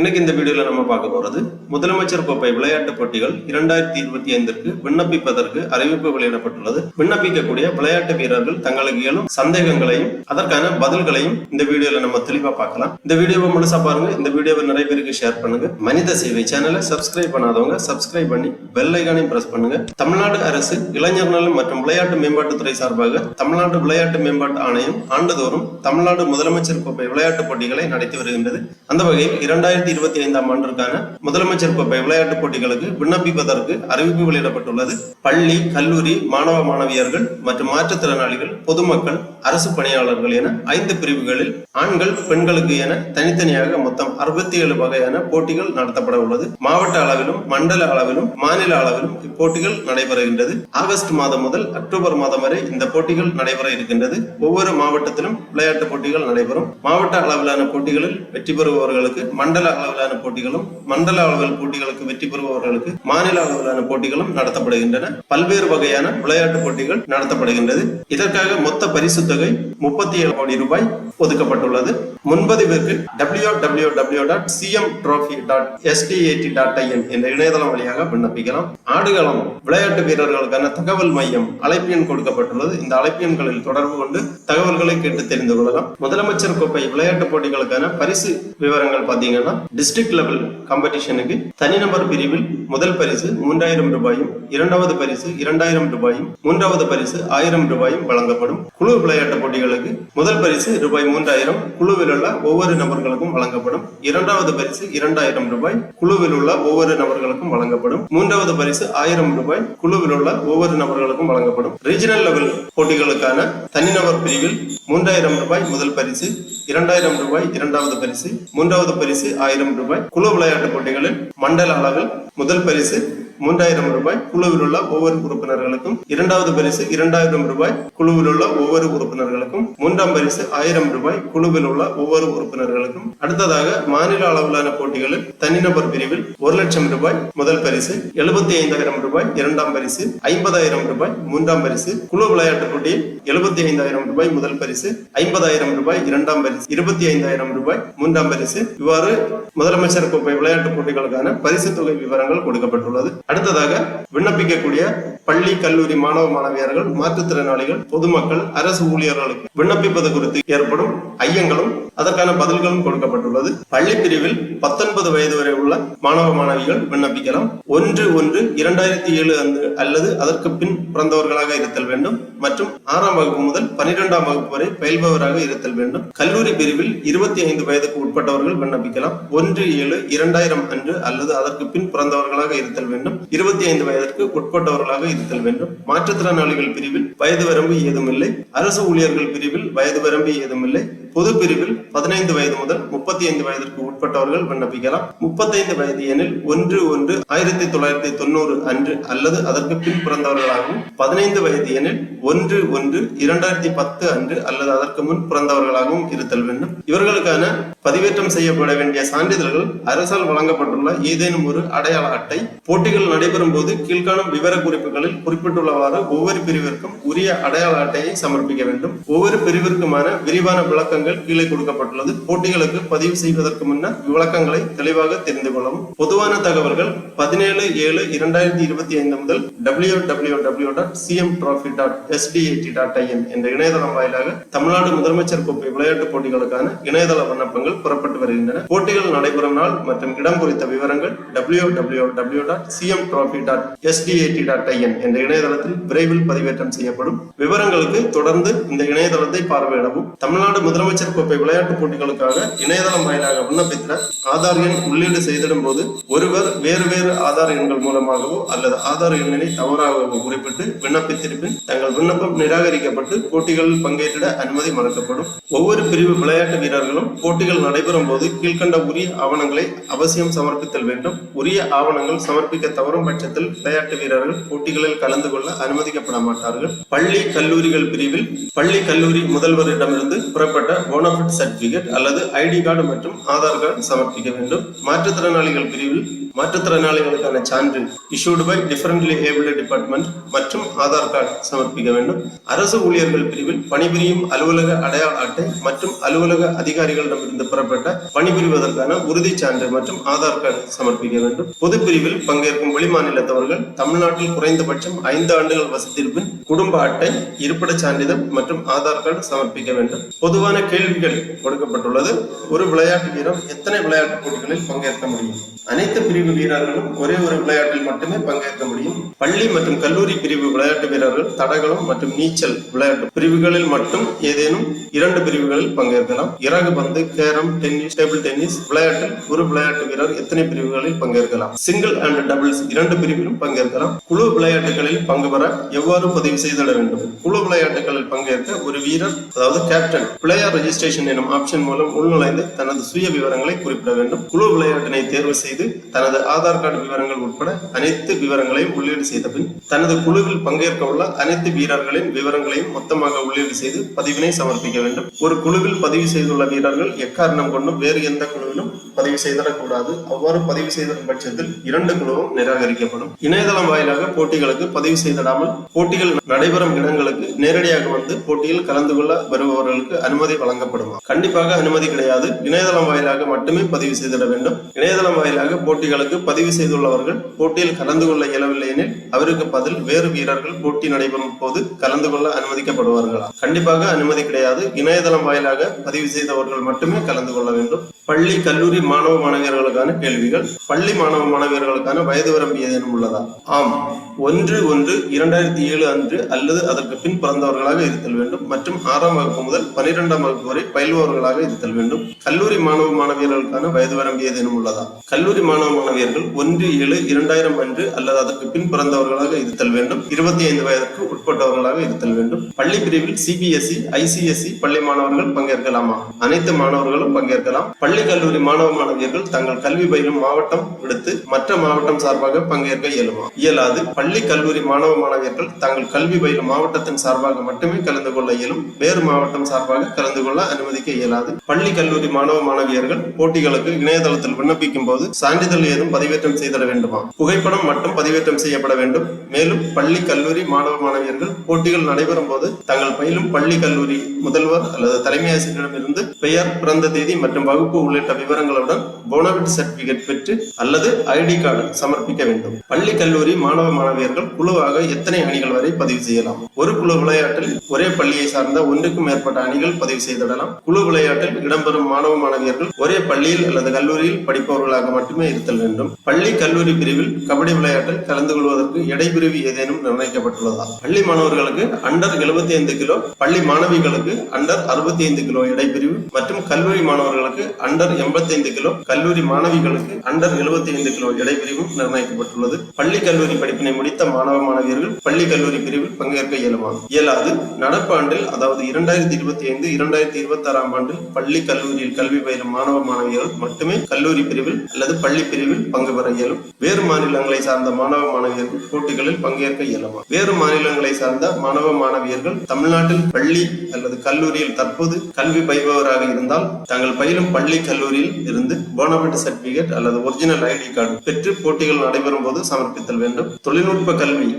இன்னைக்கு இந்த வீடியோல நம்ம பார்க்க போறது முதலமைச்சர் கோப்பை விளையாட்டுப் போட்டிகள் இரண்டாயிரத்தி இருபத்தி ஐந்திற்கு விண்ணப்பிப்பதற்கு அறிவிப்பு வெளியிடப்பட்டுள்ளது. விண்ணப்பிக்கக்கூடிய விளையாட்டு வீரர்கள் தங்களுக்கு இயலும் சந்தேகங்களையும் அதற்கான பதில்களையும் இந்த வீடியோல நம்ம தெளிவா பார்க்கலாம். இந்த வீடியோவை முழுசா பாருங்க. இந்த வீடியோவை நிறைய பேருக்கு ஷேர் பண்ணுங்க. மனித சேவை சேனலை சப்ஸ்கிரைப் பண்ணாதவங்க சப்ஸ்கிரைப் பண்ணி பெல் ஐகானையும் பிரஸ் பண்ணுங்க. தமிழ்நாடு அரசு இளைஞர் நலன் மற்றும் விளையாட்டு மேம்பாட்டுத்துறை சார்பாக தமிழ்நாடு விளையாட்டு மேம்பாட்டு ஆணையம் ஆண்டுதோறும் தமிழ்நாடு முதலமைச்சர் கோப்பை விளையாட்டுப் போட்டிகளை நடத்தி வருகின்றது. அந்த வகையில் இரண்டாயிரத்தி இருபத்தி ஐந்தாம் ஆண்டிற்கான முதலமைச்சர் கோப்பை விளையாட்டுப் போட்டிகளுக்கு விண்ணப்பிப்பதற்கு அறிவிப்பு வெளியிடப்பட்டுள்ளது. பள்ளி கல்லூரி மாணவ மாணவியர்கள் மற்றும் மாற்றுத்திறனாளிகள் பொதுமக்கள் அரசு பணியாளர்கள் என ஐந்து பிரிவுகளில் ஆண்கள் பெண்களுக்கு என தனித்தனியாக மொத்தம் அறுபத்தி ஏழு வகையான போட்டிகள் நடத்தப்பட உள்ளது. மாவட்ட அளவிலும் மண்டல அளவிலும் மாநில அளவிலும் இப்போட்டிகள் நடைபெறுகின்றது. ஆகஸ்ட் மாதம் முதல் அக்டோபர் மாதம் வரை இந்த போட்டிகள் நடைபெற இருக்கின்றது. ஒவ்வொரு மாவட்டத்திலும் விளையாட்டு போட்டிகள் நடைபெறும். மாவட்ட அளவிலான போட்டிகளில் வெற்றி பெறுபவர்களுக்கு மண்டல அளவிலான போட்டிகளும் மண்டல அளவில் போட்டிகளுக்கு வெற்றி பெறுபவர்களுக்கு மாநில அளவிலான போட்டிகளும் நடத்தப்படுகின்றன. பல்வேறு வகையான விளையாட்டு போட்டிகள் நடத்தப்படுகின்றது. இதற்காக மொத்த பரிசு தொகை முப்பத்தி ஏழு கோடி ரூபாய் ஒதுக்கப்பட்டுள்ளது. முன்பதிவிற்கு W W W dot CM trophy dot SDAT dot IN என்ற இணையதளம் வழியாக விண்ணப்பிக்கலாம். ஆடுகளம் விளையாட்டு வீரர்களுக்கான தகவல் மையம் அழைப்பியன் கொடுக்கப்பட்டுள்ளது. இந்த அழைப்பியன்களில் தொடர்பு கொண்டு தகவல்களை கேட்டு தெரிந்து கொள்ளலாம். முதலமைச்சர் கோப்பை விளையாட்டு போட்டிகளுக்கான பரிசு விவரங்கள் பார்த்தீங்கன்னா டிஸ்ட்ரிக்ட் லெவல் காம்படிஷனுக்கு தனிநபர் பிரிவில் முதல் பரிசு மூன்றாயிரம் ரூபாயும் இரண்டாவது பரிசு இரண்டாயிரம் ரூபாயும் மூன்றாவது பரிசு ஆயிரம் ரூபாயும் வழங்கப்படும். குழு விளையாட்டு போட்டிகளுக்கு முதல் பரிசு ரூபாய் மூன்றாயிரம் குழுவில் உள்ள ஒவ்வொரு நபர்களுக்கும் வழங்கப்படும். இரண்டாவது பரிசு இரண்டாயிரம் ரூபாய் குழுவில் உள்ள ஒவ்வொரு நபர்களுக்கும் வழங்கப்படும். மூன்றாவது பரிசு ஆயிரம் ரூபாய் குழுவில் உள்ள ஒவ்வொரு நபர்களுக்கும் வழங்கப்படும். ரீஜனல் லெவல் போட்டிகளுக்கான தனிநபர் பிரிவில் மூன்றாயிரம் ரூபாய் முதல் பரிசு இரண்டாயிரம் ரூபாய் இரண்டாவது பரிசு மூன்றாவது பரிசு ஆயிரம் ரூபாய். குழு விளையாட்டு போட்டிகளில் மண்டல அளவில் முதல் பரிசு மூன்றாயிரம் ரூபாய். குழுவில் உள்ள ஒவ்வொரு உறுப்பினர்களுக்கும் இரண்டாவது பரிசு இரண்டாயிரம் ரூபாய். குழுவில் உள்ள ஒவ்வொரு உறுப்பினர்களுக்கும் மூன்றாம் பரிசு ஆயிரம் ரூபாய். குழுவில் உள்ள ஒவ்வொரு உறுப்பினர்களுக்கும் அடுத்ததாக மாநில அளவிலான போட்டிகளில் தனிநபர் பிரிவில் ஒரு லட்சம் ரூபாய் முதல் பரிசு எழுபத்தி ஐந்தாயிரம் ரூபாய் இரண்டாம் பரிசு ஐம்பதாயிரம் ரூபாய் மூன்றாம் பரிசு. குழு விளையாட்டு போட்டியில் எழுபத்தி ஐந்தாயிரம் ரூபாய் முதல் பரிசு ஐம்பதாயிரம் ரூபாய் இரண்டாம் பரிசு. இருபத்தி ஐந்தாயிரம் ரூபாய் மூன்றாம் பரிசு. இவ்வாறு முதலமைச்சர் கோப்பை விளையாட்டுப் போட்டிகளுக்கான பரிசு தொகை விவரங்கள் கொடுக்கப்பட்டுள்ளது. அடுத்ததாக விண்ணப்பிக்கக்கூடிய பள்ளி கல்லூரி மாணவ மாணவியர்கள் மாற்றுத்திறனாளிகள் பொதுமக்கள் அரசு ஊழியர்களுக்கு விண்ணப்பிப்பது குறித்து ஏற்படும் ஐயங்களும் அதற்கான பதில்களும் கொடுக்கப்பட்டுள்ளது. பள்ளி பிரிவில் பத்தொன்பது வயது வரை உள்ள மாணவ மாணவிகள் விண்ணப்பிக்கலாம். ஒன்று ஒன்று இரண்டாயிரத்தி ஏழு அன்று அல்லது அதற்கு பின் பிறந்தவர்களாக இருத்தல் வேண்டும் மற்றும் ஆறாம் வகுப்பு முதல் பனிரெண்டாம் வகுப்பு வரை பயில்பவராக இருத்தல் வேண்டும். கல்லூரி பிரிவில் இருபத்தி ஐந்து வயதுக்கு உட்பட்டவர்கள் விண்ணப்பிக்கலாம். ஒன்று ஏழு இரண்டாயிரம் அன்று அல்லது அதற்கு பின் பிறந்தவர்களாக இருத்தல் வேண்டும். இருபத்தி ஐந்து வயதிற்கு உட்பட்டவர்களாக இருத்தல் வேண்டும். மாற்றுத்திறனாளிகள் பிரிவில் வயது வரம்பு ஏதுமில்லை. அரசு ஊழியர்கள் பிரிவில் வயது வரம்பு ஏதுமில்லை. பொது பிரிவில் பதினைந்து வயது முதல் முப்பத்தி ஐந்து வயதிற்கு உட்பட்டவர்கள் விண்ணப்பிக்கலாம். முப்பத்தைந்து வயது எனில் ஒன்று ஒன்று ஆயிரத்தி தொள்ளாயிரத்தி தொண்ணூறு அன்று அல்லது அதற்கு பின் பிறந்தவர்களாகவும் பதினைந்து வயது எனில் ஒன்று ஒன்று இரண்டாயிரத்தி பத்து அன்று அல்லது அதற்கு முன் பிறந்தவர்களாகவும் இருத்தல் வேண்டும். இவர்களுக்கான பதிவேற்றம் செய்யப்பட வேண்டிய சான்றிதழ்கள் அரசால் வழங்கப்பட்டுள்ள ஏதேனும் ஒரு அடையாள அட்டை போட்டிகள் நடைபெறும் போது கீழ்காணும் விவர குறிப்புகளில் குறிப்பிட்டுள்ளவாறு ஒவ்வொரு பிரிவிற்கும் உரிய அடையாள அட்டையை சமர்ப்பிக்க வேண்டும். ஒவ்வொரு பிரிவிற்குமான விரிவான விளக்கங்கள் கீழே கொடுக்கப்பட்டுள்ளது. போட்டிகளுக்கு பதிவு செய்வதற்கு முன்னர் விளக்கங்களை தெளிவாக தெரிந்து கொள்ளவும். பொதுவான தகவல்கள் பதினேழு ஏழு இரண்டாயிரத்தி இருபத்தி ஐந்து முதல் W W W dot CM trophy dot SDAT dot IN என்ற இணையதளம் வாயிலாக தமிழ்நாடு முதலமைச்சர் கோப்பை விளையாட்டுப் போட்டிகளுக்கான இணையதள விண்ணப்பங்கள் புறப்பட்டு வருகின்றன. போட்டிகள் நடைபெறும் நாள் மற்றும் இடம் குறித்த விவரங்கள் W W W dot CM trophy dot SDAT dot IN என்ற இணையதளத்தில் விரைவில் பதிவேற்றம் செய்யப்படும். விவரங்களுக்கு தொடர்ந்து இந்த இணையதளத்தை பார்வையிடவும். தமிழ்நாடு முதலமைச்சர் கோப்பை விளையாட்டுப் போட்டிகளுக்காக இணையதளம் வாயிலாக விண்ணப்பித்த ஆதார் எண் உள்ளீடு செய்திடும் போது ஒருவர் வேறு வேறு ஆதார் எண்கள் மூலமாகவோ அல்லது ஆதார் எண்ணினை தவறாகவோ குறிப்பிட்டு விண்ணப்பித்திருப்பின் தங்கள் விண்ணப்பம் நிராகரிக்கப்பட்டு போட்டிகளில் பங்கேற்றிட அனுமதி மறுக்கப்படும். ஒவ்வொரு பிரிவு விளையாட்டு வீரர்களும் போட்டிகள் நடைபெறும் போது கீழ்கண்ட உரிய ஆவணங்களை அவசியம் சமர்ப்பித்தல் வேண்டும். உரிய ஆவணங்கள் சமர்ப்பிக்க தவறும் பட்சத்தில் விளையாட்டு வீரர்கள் போட்டிகளில் கலந்து கொள்ள அனுமதிக்கப்பட மாட்டார்கள். பள்ளி கல்லூரிகள் பிரிவில் பள்ளி கல்லூரி முதல்வரிடமிருந்து புறப்பட்ட போனஃபிட் சர்டிபிகேட் அல்லது ஐடி கார்டு மற்றும் ஆதார் கார்டு சமர்ப்பிக்க வேண்டும். மாற்றுத்திறனாளிகள் பிரிவில் மாற்றுத்திறனாளிகளுக்கான சான்று issued by differently able department மற்றும் ஆதார் கார்டு சமர்ப்பிக்க வேண்டும். அரசு ஊழியர்கள் பிரிவில் பணிபுரியும் அலுவலக அடையாள அட்டை மற்றும் அலுவலக அதிகாரிகளிடமிருந்து பெறப்பட்ட பணிபுரிவதற்கான உறுதிச் சான்று மற்றும் ஆதார் கார்டு சமர்ப்பிக்க வேண்டும். பொது பிரிவில் பங்கேற்கும் வெளிமாநிலத்தவர்கள் தமிழ்நாட்டில் குறைந்தபட்சம் ஐந்து ஆண்டுகள் வசித்திருப்பின் குடும்ப அட்டை இருப்பிடச் சான்றிதழ் மற்றும் ஆதார் கார்டு சமர்ப்பிக்க வேண்டும். பொதுவான கேள்விகள் கொடுக்கப்பட்டுள்ளது. ஒரு விளையாட்டு வீரர் எத்தனை விளையாட்டு போட்டிகளில் பங்கேற்க முடியும்? அனைத்து பிரிவு வீரர்களும் ஒரே ஒரு விளையாட்டில் மட்டுமே பங்கேற்க முடியும். பள்ளி மற்றும் கல்லூரி பிரிவு விளையாட்டு வீரர்கள் தடகளம் மற்றும் நீச்சல் விளையாட்டு பிரிவுகளில் மட்டும் ஏதேனும் இரண்டு பிரிவுகளில் பங்கேற்கலாம். இறகு பந்து கேரம் டென்னிஸ் டேபிள் டென்னிஸ் விளையாட்டில் ஒரு விளையாட்டு வீரர் எத்தனை பிரிவுகளில் பங்கேற்கலாம். சிங்கிள் அண்ட் டபுள்ஸ் இரண்டு பிரிவிலும் பங்கேற்கலாம். குழு விளையாட்டுகளில் பங்கு பெற எவ்வாறு பதிவு செய்திட வேண்டும்? குழு விளையாட்டுகளில் பங்கேற்க ஒரு வீரர் அதாவது கேப்டன் பிளேயர் ரெஜிஸ்ட்ரேஷன் எனும் ஆப்ஷன் மூலம் உள்நுழைந்து தனது சுய விவரங்களை குறிப்பிட வேண்டும். குழு விளையாட்டினை தேர்வு செய்து தனது ஆதார் கார்டு விவரங்கள் உட்பட அனைத்து விவரங்களையும் உள்ளீடு செய்த பின் தனது குழுவில் பங்கேற்க உள்ள அனைத்து வீரர்களின் விவரங்களையும் மொத்தமாக உள்ளீடு செய்து பதிவினை சமர்ப்பிக்க வேண்டும். ஒரு குழுவில் பதிவு செய்துள்ள வீரர்கள் எக்காரணம் கொண்டும் வேறு எந்த குழுவிலும் பதிவு செய்திடக்கூடாது. அவ்வாறு பதிவு செய்திடும் பட்சத்தில் இரண்டு குழுவும் நிராகரிக்கப்படும். இணையதளம் வாயிலாக போட்டிகளுக்கு பதிவு செய்திடாமல் போட்டிகள் நடைபெறும் இடங்களுக்கு நேரடியாக வந்து போட்டியில் கலந்து கொள்ள வருபவர்களுக்கு அனுமதி வழங்கப்படுமா? கண்டிப்பாக அனுமதி கிடையாது. இணையதளம் வாயிலாக மட்டுமே பதிவு செய்திட வேண்டும். இணையதளம் வாயிலாக போட்டிகளுக்கு பதிவு செய்துள்ளவர்கள் போட்டியில் கலந்து கொள்ள இயலவில்லை எனில் அவருக்கு பதில் வேறு வீரர்கள் போட்டி நடைபெறும் போது கலந்து கொள்ள அனுமதிக்கப்படுவார்களா? கண்டிப்பாக அனுமதி கிடையாது. இணையதளம் வாயிலாக பதிவு செய்தவர்கள் மட்டுமே கலந்து கொள்ள வேண்டும். பள்ளி கல்லூரி மாணவ மாணவியர்களுக்கான கேள்விகள். பள்ளி மாணவ மாணவியர்களுக்கான வயது வரம்பு ஏதேனும் உள்ளதா? ஆம். ஒன்று ஒன்று இரண்டாயிரத்தி ஏழு அன்று அல்லது அதற்கு பின் பிறந்தவர்களாக இருத்தல் வேண்டும் மற்றும் ஆறாம் வகுப்பு முதல் பனிரெண்டாம் வகுப்பு வரை பயில்பவர்களாக இருத்தல் வேண்டும். கல்லூரி மாணவ மாணவியர்களுக்கான வயது வரம்பு ஏதேனும் உள்ளதா? கல்லூரி மாணவ மாணவியர்கள் ஒன்று ஏழு இரண்டாயிரம் அன்று அல்லது அதற்கு பின் பிறந்தவர்களாக இருத்தல் வேண்டும். இருபத்தி ஐந்து வயதுக்கு உட்பட்டவர்களாக இருத்தல் வேண்டும். பள்ளி பிரிவில் சிபிஎஸ்இ ஐசிஎஸ்இ பள்ளி மாணவர்கள் பங்கேற்கலாமா? அனைத்து மாணவர்களும் பங்கேற்கலாம். பள்ளி கல்லூரி மாணவ மாணவியர்கள் தங்கள் கல்வி பயிலும் மாவட்டம் விடுத்து மற்ற மாவட்டம் சார்பாக பங்கேற்க இயலுமா? இயலாது. பள்ளி கல்லூரி மாணவ மாணவியர்கள் தங்கள் கல்வி பயிலும் மாவட்டத்தின் சார்பாக மட்டுமே கலந்து கொள்ள இயலும். வேறு மாவட்டம் சார்பாக கலந்து கொள்ள அனுமதிக்க இயலாது. பள்ளி கல்லூரி மாணவ மாணவியர்கள் போட்டிகளுக்கு இணையதளத்தில் விண்ணப்பிக்கும் போது சான்றிதழ் ஏதும் பதிவேற்றம் செய்திட வேண்டுமா? புகைப்படம் மட்டும் பதிவேற்றம் செய்யப்பட வேண்டும். மேலும் பள்ளி கல்லூரி மாணவ மாணவியர்கள் போட்டிகள் நடைபெறும் போது தங்கள் பயிலும் பள்ளி கல்லூரி முதல்வர் அல்லது தலைமை ஆசிரியரிடமிருந்து பெயர் பிறந்த தேதி மற்றும் வகுப்பு உள்ளிட்ட விவரங்கள் விவரங்களுடன் போனவிட் சர்டிபிகேட் பெற்று அல்லது ஐடி கார்டு சமர்ப்பிக்க வேண்டும். பள்ளி கல்லூரி மாணவ மாணவியர்கள் குழுவாக எத்தனை அணிகள் வரை பதிவு செய்யலாம்? ஒரு குழு விளையாட்டில் ஒரே பள்ளியை சார்ந்த ஒன்றுக்கும் மேற்பட்ட அணிகள் பதிவு செய்திடலாம். குழு விளையாட்டில் இடம்பெறும் மாணவ மாணவியர்கள் ஒரே பள்ளியில் அல்லது கல்லூரியில் படிப்பவர்களாக மட்டுமே இருத்தல் வேண்டும். பள்ளி கல்லூரி பிரிவில் கபடி விளையாட்டில் கலந்து கொள்வதற்கு இடைப்பிரிவு ஏதேனும் நிர்ணயிக்கப்பட்டுள்ளதா? பள்ளி மாணவர்களுக்கு அண்டர் 75 ஐந்து கிலோ பள்ளி மாணவிகளுக்கு அண்டர் 65 ஐந்து கிலோ இடைப்பிரிவு மற்றும் கல்லூரி மாணவர்களுக்கு அண்டர் எண்பத்தி ஐந்து 85 கிலோ கல்லூரி மாணவிகளுக்கு அண்டர் 75 ஐந்து கிலோ எடை பிரிவும் நிர்ணயிக்கப்பட்டுள்ளது. பள்ளி கல்லூரி படிப்பினை முடித்த மாணவ மாணவியர்கள் பள்ளி கல்லூரி பிரிவில் பங்கேற்க இயலுமா இயலாது. நடப்பு ஆண்டில் அதாவது இரண்டாயிரத்தி இருபத்தி ஐந்து இரண்டாயிரத்தி இருபத்தி ஆறாம் ஆண்டில் பள்ளி கல்லூரியில் கல்வி பயிலும் மாணவ மாணவியர்கள் மட்டுமே கல்லூரி பிரிவில் அல்லது பள்ளி பிரிவில் பங்கு பெற இயலும். வேறு மாநிலங்களை சார்ந்த மாணவ மாணவியர்கள் போட்டிகளில் பங்கேற்க இயலுமா வேறு மாநிலங்களை சார்ந்த மாணவ மாணவியர்கள் தமிழ்நாட்டில் பள்ளி அல்லது கல்லூரியில் தற்போது கல்வி பயில்பவராக இருந்தால் தாங்கள் பயிலும் பள்ளி கல்லூரியில் இருந்து போனபிட் சர்டிபிகேட் அல்லது ஒரிஜினல் ஐடி கார்டு பெற்று போட்டிகள் நடைபெறும் போது சமர்ப்பித்தல் வேண்டும். தொழில்நுட்ப கல்வி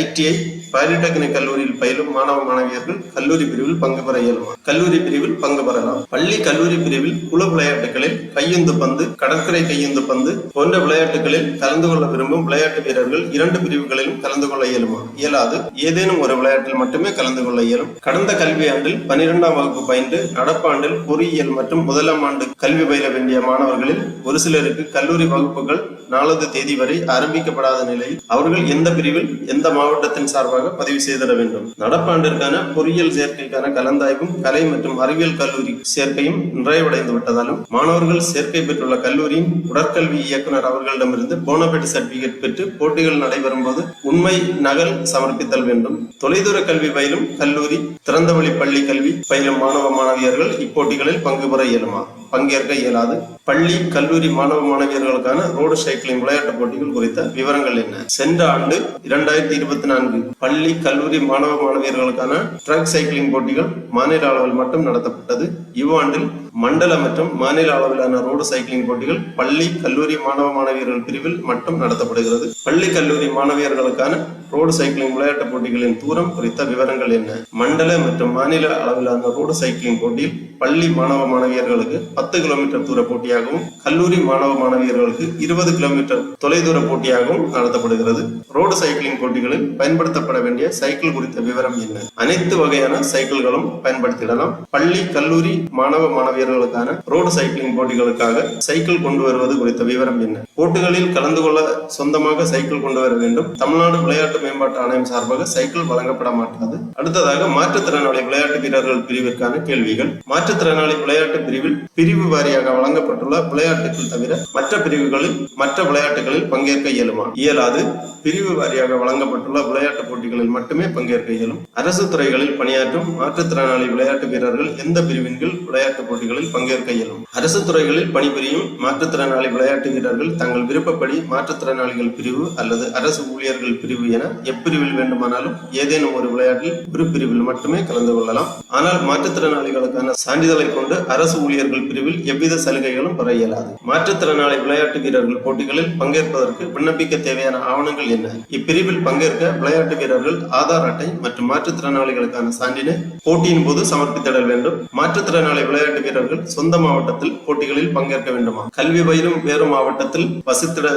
ஐடிஐ பாலிடெக்னிக் கல்லூரியில் பயிலும் மாணவ மாணவியர்கள் கல்லூரி பிரிவில் பங்கு பெற இயலுமா? கல்லூரி பிரிவில் பங்கு பெறலாம். பள்ளி கல்லூரி பிரிவில் குழு விளையாட்டுகளில் கையுந்து பந்து கடற்கரை கையுந்து பந்து போன்ற விளையாட்டுகளில் கலந்து கொள்ள விரும்பும் விளையாட்டு வீரர்கள் இரண்டு பிரிவுகளிலும் கலந்து கொள்ள இயலுமா? இயலாது. ஏதேனும் ஒரு விளையாட்டில் மட்டுமே கலந்து கொள்ள இயலும். கடந்த கல்வி ஆண்டில் பனிரெண்டாம் வகுப்பு பயின்று நடப்பாண்டில் பொறியியல் மற்றும் முதலாம் ஆண்டு கல்வி பயில வேண்டிய மாணவர்களில் ஒரு சிலருக்கு கல்லூரி வகுப்புகள் நாலாவது தேதி வரை ஆரம்பிக்கப்படாத நிலையில் அவர்கள் எந்த பிரிவில் எந்த மாவட்டத்தின் சார்பாக பதிவு செய்திட வேண்டும்? நடப்பாண்டிற்கான பொறியியல் சேர்க்கைக்கான கலந்தாய்வும் கலை மற்றும் அறிவியல் கல்லூரி சேர்க்கையும் நிறைவடைந்து விட்டதாலும் மாணவர்கள் சேர்க்கை பெற்றுள்ள கல்லூரியின் உடற்கல்வி இயக்குனர் அவர்களிடமிருந்து போனபெட் சர்டிபிகேட் பெற்று போட்டிகள் நடைபெறும் போது உண்மை நகல் சமர்ப்பித்தல் வேண்டும். தொலைதூர கல்வி பயிலும் கல்லூரி திறந்தவெளி பள்ளி கல்வி பயிலும் மாணவ மாணவியர்கள் இப்போட்டிகளில் பங்கு பெற இயலுமா? பங்கேற்க இயலாது. பள்ளி கல்லூரி மாணவ மாணவியர்களுக்கான ரோடு சைக்கிளிங் விளையாட்டு போட்டிகள் குறித்த விவரங்கள் என்ன? சென்ற ஆண்டு இரண்டாயிரத்தி இருபத்தி நான்கு பள்ளி கல்லூரி மாணவ மாணவியர்களுக்கான ட்ரக் சைக்கிளிங் போட்டிகள் மாநில அளவில் மட்டும் நடத்தப்பட்டது. இவ்வாண்டில் மண்டல மற்றும் மாநில அளவிலான ரோடு சைக்கிளிங் போட்டிகள் பள்ளி கல்லூரி மாணவ மாணவியர்கள் பிரிவில் மட்டும் நடத்தப்படுகிறது. பள்ளி கல்லூரி மாணவியர்களுக்கான ரோடு சைக்கிளிங் விளையாட்டுப் போட்டிகளின் தூரம் குறித்த விவரங்கள் என்ன? மண்டல மற்றும் மாநில அளவிலான ரோடு சைக்கிளிங் போட்டியில் பள்ளி மாணவ மாணவியர்களுக்கு பத்து கிலோமீட்டர் தூர போட்டியாகவும் கல்லூரி மாணவ மாணவியர்களுக்கு இருபது கிலோமீட்டர் தொலைதூர போட்டியாகவும் நடத்தப்படுகிறது. ரோடு சைக்கிளிங் போட்டிகளில் பயன்படுத்தப்பட வேண்டிய சைக்கிள் குறித்த விவரம் என்ன? அனைத்து வகையான சைக்கிள்களும் பயன்படுத்திடலாம். பள்ளி கல்லூரி மாணவ மாணவியர் வீரர்களுக்கான ரோடு சைக்கிளிங் போட்டிகளுக்காக சைக்கிள் கொண்டு வருவது குறித்த விவரம் என்ன? போட்டிகளில் கலந்து கொள்ள சொந்தமாக சைக்கிள் கொண்டு வர வேண்டும். தமிழ்நாடு விளையாட்டு மேம்பாட்டு ஆணையம் சார்பாக சைக்கிள் வழங்கப்பட மாட்டாது. அடுத்ததாக மாற்றுத்திறனாளி விளையாட்டு வீரர்கள் பிரிவிற்கான கேள்விகள். மாற்றுத்திறனாளி விளையாட்டு பிரிவில் பிரிவு வாரியாக வழங்கப்பட்டுள்ள விளையாட்டுகள் தவிர மற்ற பிரிவுகளில் மற்ற விளையாட்டுகளில் பங்கேற்க இயலுமா? இயலாது. பிரிவு வாரியாக வழங்கப்பட்டுள்ள விளையாட்டு போட்டிகளில் மட்டுமே பங்கேற்க இயலும். அரசு துறைகளில் பணியாற்றும் மாற்றுத்திறனாளி விளையாட்டு வீரர்கள் எந்த பிரிவின் கீழ் விளையாட்டு போட்டிகளில் பங்கேற்க இயலும்? அரசு துறைகளில் பணிபுரியும் மாற்றுத்திறனாளி விளையாட்டு வீரர்கள் தங்கள் விருப்பப்படி மாற்றுத்திறனாளிகள் பிரிவு அல்லது அரசு ஊழியர்கள் பிரிவு என எப்பிரிவில் வேண்டுமானாலும் ஏதேனும் ஒரு விளையாட்டில் ஒரு பிரிவில் மட்டுமே கலந்து கொள்ளலாம். ஆனால் மாற்றுத்திறனாளிகளுக்கான சான்றிதழை கொண்டு அரசு ஊழியர்கள் பிரிவில் எவ்வித சலுகைகளும் பெற இயலாது. மாற்றுத்திறனாளி விளையாட்டு வீரர்கள் போட்டிகளில் பங்கேற்பதற்கு விண்ணப்பிக்க தேவையான ஆவணங்கள் என்ன? இப்பிரிவில் பங்கேற்க விளையாட்டு வீரர்கள் ஆதார் அட்டை மற்றும் மாற்றுத்திறனாளிகளுக்கான சான்றினை போட்டியின் போது சமர்ப்பித்திடல் வேண்டும். மாற்றுத்திறனாளி விளையாட்டு வீரர்கள் சொந்த மாவட்டத்தில் போட்டிகளில் பங்கேற்க வேண்டுமா? கல்வி பயிலும் வேறு மாவட்டத்தில் வசித்திட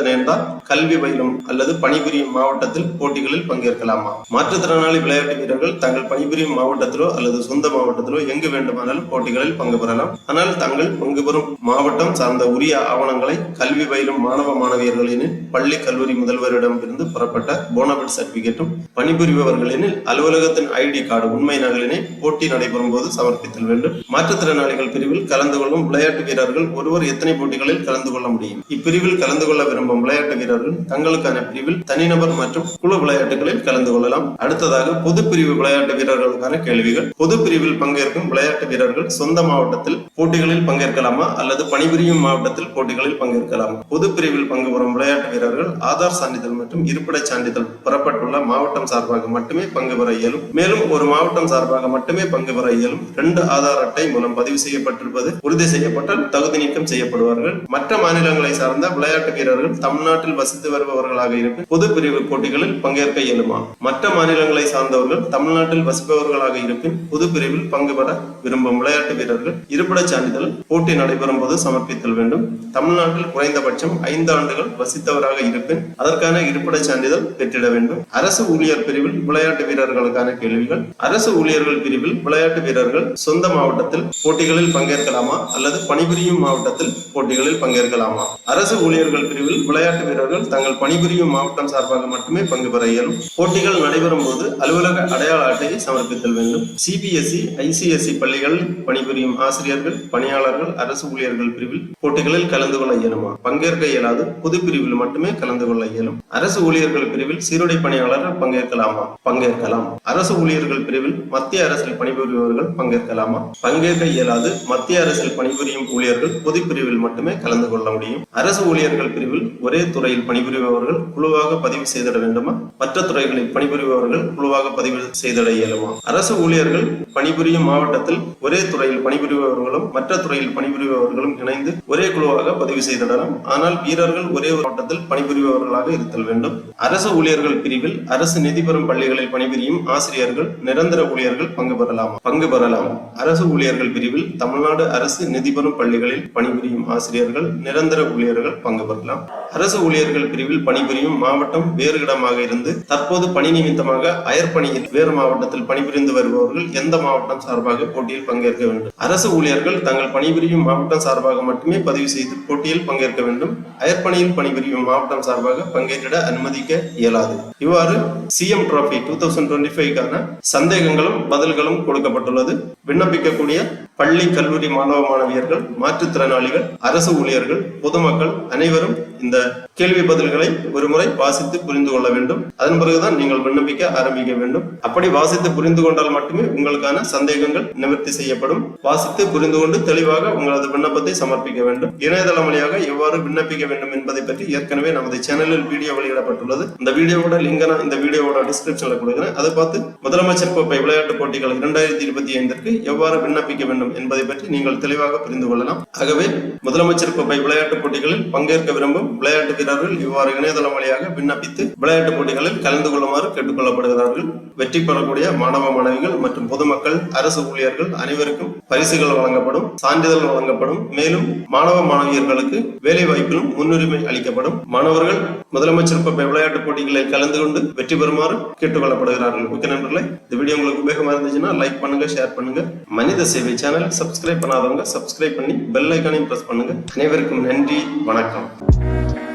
கல்வி பயிலும் அல்லது பணிபுரியும் மாவட்டத்தில் போட்டிகளில் பங்கேற்கலாமா? மாற்றுத்திறனாளி விளையாட்டு வீரர்கள் தங்கள் பணிபுரியும் மாவட்டத்திலோ அல்லது சொந்த மாவட்டத்திலோ எங்கு வேண்டுமானாலும் போட்டிகளில் பங்கு பெறலாம். ஆனால் தங்கள் பங்கு பெறும் மாவட்டம் சார்ந்த உரிய ஆவணங்களை கல்வி பயிலும் மாணவ மாணவியர்களின் பள்ளி கல்லூரி முதல்வரிடம் இருந்து பெறப்பட்ட போனபிட் சர்டிபிகேட்டும் பணிபுரிபவர்களின் அலுவலகத்தின் ஐடி கார்டு உண்மை நகலினை போட்டி நடைபெறும் போது சமர்ப்பித்தல் வேண்டும். மாற்றுத்திறனாளிகள் பிரிவில் கலந்து கொள்ளும் விளையாட்டு வீரர்கள் ஒருவர் எத்தனை போட்டிகளில் கலந்து கொள்ள முடியும்? இப்பிரிவில் கலந்து கொள்ள விரும்பும் விளையாட்டு வீரர்கள் தங்களுக்கான பிரிவில் தனிநபர் மற்றும் குழு விளையாட்டுகளில் கலந்து கொள்ளலாம். அடுத்ததாக பொது பிரிவு விளையாட்டு வீரர்களுக்கான கேள்விகள். பொது பிரிவில் பங்கேற்கும் விளையாட்டு வீரர்கள் சொந்த மாவட்டத்தில் போட்டிகளில் பங்கேற்கலாமா அல்லது பணிபுரியும் மாவட்டத்தில் போட்டிகளில் பங்கேற்கலாமா? பொது பிரிவில் பங்கு பெறும் விளையாட்டு வீரர்கள் ஆதார் சான்றிதழ் மற்றும் இருப்பிடச் சான்றிதழ் பெறப்பட்டுள்ள மாவட்டம் சார்பாக மட்டுமே பங்கு பெற இயலும். மேலும் ஒரு மாவட்டம் சார்பாக மட்டுமே பங்கு பெற இயலும். இரண்டு ஆதார் அட்டை மூலம் பதிவு செய்யப்பட்டிருப்பது உறுதி செய்யப்பட்டால் தகுதி நீக்கம் செய்யப்படுவார்கள். மற்ற மாநிலங்களை சார்ந்த விளையாட்டு விளையாட்டு வீரர்கள் தமிழ்நாட்டில் வசித்து வருபவர்களாக இருப்பின் பொது பிரிவு போட்டிகளில் பங்கேற்க இயலுமா? மற்ற மாநிலங்களை சார்ந்தவர்கள் தமிழ்நாட்டில் வசிப்பவர்களாக இருப்பின் பொது பிரிவில் பங்கு பெற விரும்பும் விளையாட்டு வீரர்கள் இருப்பிடச் சான்றிதழ் போட்டி நடைபெறும் போது சமர்ப்பித்தல் வேண்டும். தமிழ்நாட்டில் குறைந்தபட்சம் ஐந்து ஆண்டுகள் வசித்தவராக இருப்பின் அதற்கான இருப்பிடச் சான்றிதழ் பெற்றிட வேண்டும். அரசு ஊழியர் பிரிவில் விளையாட்டு வீரர்களுக்கான கேள்விகள். அரசு ஊழியர்கள் பிரிவில் விளையாட்டு வீரர்கள் சொந்த மாவட்டத்தில் போட்டிகளில் பங்கேற்கலாமா அல்லது பணிபுரியும் மாவட்டத்தில் போட்டிகளில் பங்கேற்கலாமா? அரசு ஊழியர் ஊழியர்கள் பிரிவில் விளையாட்டு வீரர்கள் தங்கள் பணிபுரியும் மாவட்டம் சார்பாக மட்டுமே பங்கு பெற இயலும். போட்டிகள் நடைபெறும் போது அலுவலக அடையாள அட்டையை சமர்ப்பித்தல் வேண்டும். சிபிஎஸ்இ ஐசிஎஸ்இ பள்ளிகளில் பணிபுரியும் ஆசிரியர்கள் பணியாளர்கள் அரசு ஊழியர்கள் பிரிவில் போட்டிகளில் கலந்து கொள்ள இயலுமா? பங்கேற்க இயலாது. பொது பிரிவில் மட்டுமே கலந்து கொள்ள இயலும். அரசு ஊழியர்கள் பிரிவில் சீருடை பணியாளர்கள் பங்கேற்கலாமா? பங்கேற்கலாம். அரசு ஊழியர்கள் பிரிவில் மத்திய அரசில் பணிபுரிபவர்கள் பங்கேற்கலாமா? பங்கேற்க இயலாது. மத்திய அரசில் பணிபுரியும் ஊழியர்கள் பொது பிரிவில் மட்டுமே கலந்து கொள்ள முடியும். அரசு ஊழியர் ஊழியர்கள் பிரிவில் ஒரே துறையில் பணிபுரிபவர்கள் குழுவாக பதிவு செய்திட வேண்டுமா? மற்ற துறைகளில் பணிபுரிபவர்கள் குழுவாக பதிவு செய்திட இயலுமா? அரசு ஊழியர்கள் பணிபுரியும் மாவட்டத்தில் ஒரே துறையில் பணிபுரிபவர்களும் மற்ற துறையில் பணிபுரிபவர்களும் இணைந்து ஒரே குழுவாக பதிவு செய்திடலாம். ஆனால் வீரர்கள் ஒரே மாவட்டத்தில் பணிபுரிபவர்களாக இருத்தல் வேண்டும். அரசு ஊழியர்கள் பிரிவில் அரசு நிதி பெறும் பள்ளிகளில் பணிபுரியும் ஆசிரியர்கள் நிரந்தர ஊழியர்கள் பங்கு பெறலாம்? பங்கு பெறலாம். அரசு ஊழியர்கள் பிரிவில் தமிழ்நாடு அரசு நிதி பெறும் பள்ளிகளில் பணிபுரியும் ஆசிரியர்கள் நிரந்தர ஊழியர்கள் பங்கு பெறலாம் அரசு ஊழியர்கள் பிரிவில் பணிபுரியும் மாவட்டம் வேறு இடமாக இருந்து தற்போது பணி நிமித்தமாக அயற்பணியில் வேறு மாவட்டத்தில் பணிபுரிந்து வருபவர்கள் எந்த மாவட்டம் சார்பாக போட்டியில் பங்கேற்க வேண்டும்? அரசு ஊழியர்கள் தங்கள் பணிபுரியும் மாவட்டம் சார்பாக மட்டுமே பதிவு செய்து போட்டியில் பங்கேற்க வேண்டும். அயற்பணியில் பணிபுரியும் மாவட்டம் சார்பாக பங்கேற்றிட அனுமதிக்க இயலாது. இவ்வாறு CM trophy two thousand twenty ஃபைவ்க்கான சந்தேகங்களும் பதில்களும் கொடுக்கப்பட்டுள்ளது. விண்ணப்பிக்கக்கூடிய பள்ளி கல்லூரி மாணவ மாணவியர்கள் மாற்றுத்திறனாளிகள் அரசு ஊழியர்கள் பொதுமக்கள் அனைவரும் இந்த கேள்வி பதில்களை ஒரு முறை வாசித்து புரிந்து கொள்ள வேண்டும். அதன் பிறகுதான் நீங்கள் விண்ணப்பிக்க ஆரம்பிக்க வேண்டும். அப்படி வாசித்து புரிந்து கொண்டால் மட்டுமே உங்களுக்கான சந்தேகங்கள் நிவர்த்தி செய்யப்படும். வாசித்து புரிந்து கொண்டு தெளிவாக உங்களது விண்ணப்பத்தை சமர்ப்பிக்க வேண்டும். இணையதளம் வழியாக எவ்வாறு விண்ணப்பிக்க வேண்டும் என்பதை பற்றி ஏற்கனவே நமது சேனலில் வீடியோ வெளியிடப்பட்டுள்ளது. இந்த வீடியோவோட லிங்கை நான் இந்த வீடியோவோட டிஸ்கிரிப்ஷன்ல கொடுக்குறேன். அதை பார்த்து முதலமைச்சர் கோப்பை விளையாட்டுப் போட்டிகள் இரண்டாயிரத்தி இருபத்தி ஐந்திற்கு எவ்வாறு விண்ணப்பிக்க வேண்டும் என்பதை பற்றி நீங்கள் தெளிவாக புரிந்து கொள்ளலாம். ஆகவே முதலமைச்சர் கோப்பை விளையாட்டுப் போட்டிகளில் பங்கேற்க விரும்பும் விளையாட்டு வீரர்கள் இவ்வாறு இணையதளம் வழியாக விண்ணப்பித்து விளையாட்டுப் போட்டிகளில் கலந்து கொள்ளுமாறு கேட்டுக்கொள்ளப்படுகிறார்கள். வெற்றி பெறக்கூடிய மாணவ மாணவிகள் மற்றும் பொதுமக்கள் அரசு ஊழியர்கள் அனைவருக்கும் பரிசுகள் வழங்கப்படும் சான்றிதழ் வழங்கப்படும். மேலும் மாணவ மாணவியர்களுக்கு வேலை வாய்ப்பிலும் முன்னுரிமை அளிக்கப்படும். மாணவர்கள் முதலமைச்சர் கோப்பை விளையாட்டுப் போட்டிகளில் கலந்து கொண்டு வெற்றி பெறுமாறு கேட்டுக்கொள்ளப்படுகிறார்கள். ஓகே நண்பர்களே இந்த வீடியோ உங்களுக்கு உபயோகமா இருந்துச்சுன்னா லைக் பண்ணுங்க ஷேர் பண்ணுங்க. மனித சேவை சேனல் சப்ஸ்கிரைப் பண்ணாதவங்க சப்ஸ்கிரைப் பண்ணி பெல் ஐக்கானையும் பிரஸ் பண்ணுங்க. அனைவருக்கும் நன்றி வணக்கம். Thank you.